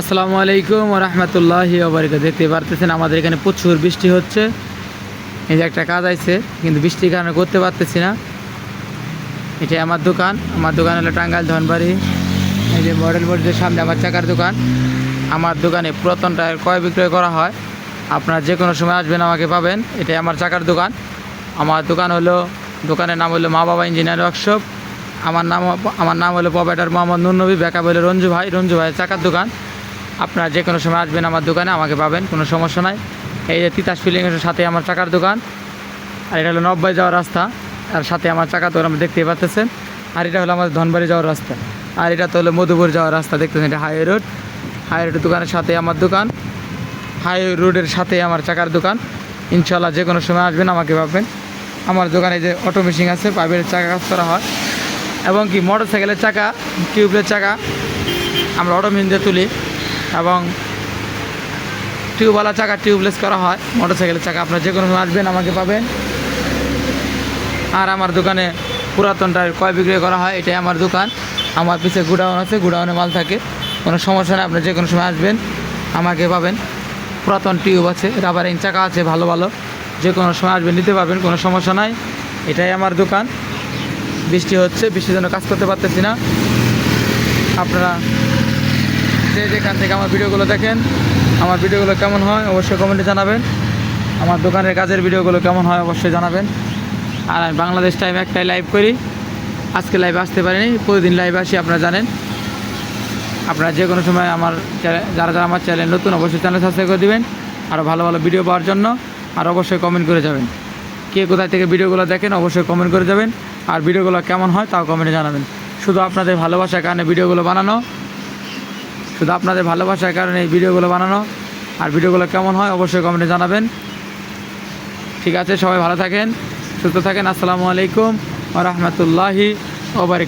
আসসালামু আলাইকুম রহমতুল্লাহ ওবরিকা দেখতে পারতেছেন আমাদের এখানে প্রচুর বৃষ্টি হচ্ছে। এই যে একটা কাজ আছে কিন্তু বৃষ্টির কারণে করতে পারতেছি না। এটা আমার দোকান। আমার দোকান হলো টাঙ্গাইল ধনবাড়ি। এই যে মডেল মসজিদের সামনে আমার চাকার দোকান। আমার দোকানে পুরাতন টায়ার ক্রয় বিক্রয় করা হয়। আপনারা যে কোনো সময় আসবেন, আমাকে পাবেন। এটাই আমার চাকার দোকান। আমার দোকান হলো, দোকানের নাম হলো মা বাবা ইঞ্জিনিয়ার ওয়ার্কশপ। আমার নাম আমার নাম হলো প্রোভাইডার মোহাম্মদ নুরনবী, ব্যাকআপ হলো রঞ্জু ভাই। রঞ্জু ভাইয়ের চাকার দোকান। আপনারা যে কোনো সময় আসবেন আমার দোকানে, আমাকে পাবেন, কোনো সমস্যা নাই। এই যে তিতাস ফিলিংয়ের সাথে আমার চাকার দোকান, আর এটা হলো নব্বই যাওয়ার রাস্তা, আর সাথে আমার চাকা তো আপনি দেখতেই পাচ্ছেন আর এটা হলো আমাদের ধনবাড়ি যাওয়ার রাস্তা। আর এটা তো হলো মধুপুর যাওয়ার রাস্তা, দেখতেছেন এটা হাইওয়ে রোড। হাইওয়ে রোড দোকানের সাথে আমার দোকান, হাইওয়ে রোডের সাথে আমার চাকার দোকান। ইনশাল্লাহ যে কোনো সময় আসবেন, আমাকে পাবেন। আমার দোকানে যে অটো মেশিন আছে, পাইপের চাকা কাজ করা হয়। এবং কি মোটর সাইকেলের চাকা টিউবলের চাকা, আমরা অটো মেশিন দিয়ে তুলি। এবং টিউবওয়ালা চাকা টিউবলেস করা হয় মোটর সাইকেলের চাকা। আপনার যে কোনো সময় আসবেন, আমাকে পাবেন। আর আমার দোকানে পুরাতন টায়ার ক্রয় বিক্রি করা হয়, এটাই আমার দোকান। আমার পিছে গুডাউন আছে, গুডাউনে মাল থাকে। কোনো সমস্যা নেই, আপনি যে কোনো সময় আসবেন, আমাকে পাবেন। পুরাতন টিউব আছে রাবারিং চাকা আছে, ভালো ভালো। যে কোনো সময় আসবেন, নিতে পারবেন, কোনো সমস্যা নাই। এটাই আমার দোকান। বৃষ্টি হচ্ছে, বৃষ্টির জন্য কাজ করতে পারতেছি না। আপনারা যে যেখান থেকে আমার ভিডিওগুলো দেখেন, আমার ভিডিওগুলো কেমন হয় অবশ্যই কমেন্টে জানাবেন। আমার দোকানের কাজের ভিডিওগুলো কেমন হয় অবশ্যই জানাবেন। আর আমি বাংলাদেশ টাইম একটাই লাইভ করি। আজকে লাইভ আসতে পারিনি, প্রতিদিন লাইভ আসি, আপনারা জানেন। আপনারা যে কোনো সময় আমার যারা যারা আমার চ্যানেল নতুন, অবশ্যই চ্যানেল সাবস্ক্রাইব করে দেবেন। আরও ভালো ভালো ভিডিও পাওয়ার জন্য। আর অবশ্যই কমেন্ট করে যাবেন। কে কোথায় থেকে ভিডিওগুলো দেখেন, অবশ্যই কমেন্ট করে যাবেন। আর ভিডিওগুলো কেমন হয় তাও কমেন্টে জানাবেন। শুধু আপনাদের ভালোবাসার কারণে ভিডিওগুলো বানানো। শুধু আপনাদের ভালোবাসার কারণে এই ভিডিওগুলো বানানো। আর ভিডিওগুলো কেমন হয় অবশ্যই কমেন্টে জানাবেন। ঠিক আছে, সবাই ভালো থাকেন, সুস্থ থাকেন। আসসালামু আলাইকুম রহমতুল্লাহি ওবারিক